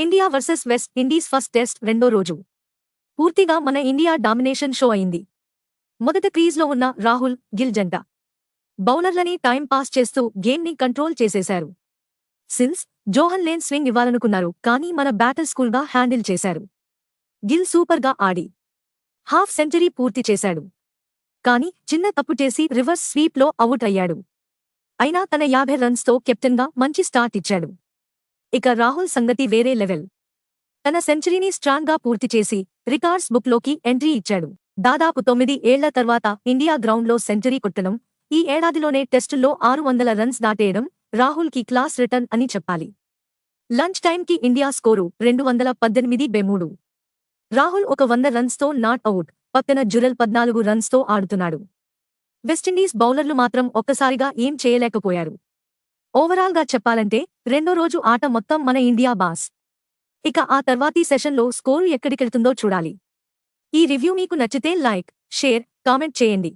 India versus West Indies first test రెండో రోజు. పూర్తిగా మన ఇండియా డామినేషన్ షో అయింది. మొదట క్రీజ్లో ఉన్న రాహుల్ గిల్ జంట. బౌలర్లని టైం పాస్ చేస్తూ గేమ్ని కంట్రోల్ చేసేశారు. సిన్స్ జోహన్ లేన్ స్వింగ్ ఇవ్వాలనుకున్నారు కానీ మన బ్యాటర్ స్కూల్గా హ్యాండిల్ చేశారు. గిల్ సూపర్గా ఆడి. హాఫ్ సెంచరీ పూర్తి చేశాడు. కానీ చిన్న తప్పు చేసి రివర్స్ స్వీప్లో అవుట్ అయ్యాడు. అయినా తన యాభై రన్స్తో కెప్టెన్గా మంచి స్టార్ట్ ఇచ్చాడు. ఇక రాహుల్ సంగతి వేరే లెవెల్. తన సెంచరీని స్ట్రాంగ్గా పూర్తి చేసి రికార్డ్స్ బుక్లోకి ఎంట్రీ ఇచ్చాడు. దాదాపు తొమ్మిది ఏళ్ళ తర్వాత ఇండియా గ్రౌండ్లో సెంచరీ కొట్టడం ఈ ఏడాదిలోనే టెస్టుల్లో ఆరు వందల రన్స్ దాటేయడం రాహుల్కి క్లాస్ రిటర్న్ అని చెప్పాలి. లంచ్ టైంకి ఇండియా స్కోరు రెండు వందల పద్దెనిమిది బెమూడు రాహుల్ ఒక వంద రన్స్తో నాట్ అవుట్ పక్కన జురల్ పద్నాలుగు రన్స్తో ఆడుతున్నాడు. వెస్టిండీస్ బౌలర్లు మాత్రం ఒక్కసారిగా ఏం చేయలేకపోయారు. ఓవరాల్గా చెప్పాలంటే రెండో రోజు ఆట మొత్తం మన ఇండియా బాస్. ఇక ఆ తర్వాతి సెషన్లో స్కోరు ఎక్కడికెళ్తుందో చూడాలి. ఈ రివ్యూ మీకు నచ్చితే లైక్ షేర్ కామెంట్ చేయండి.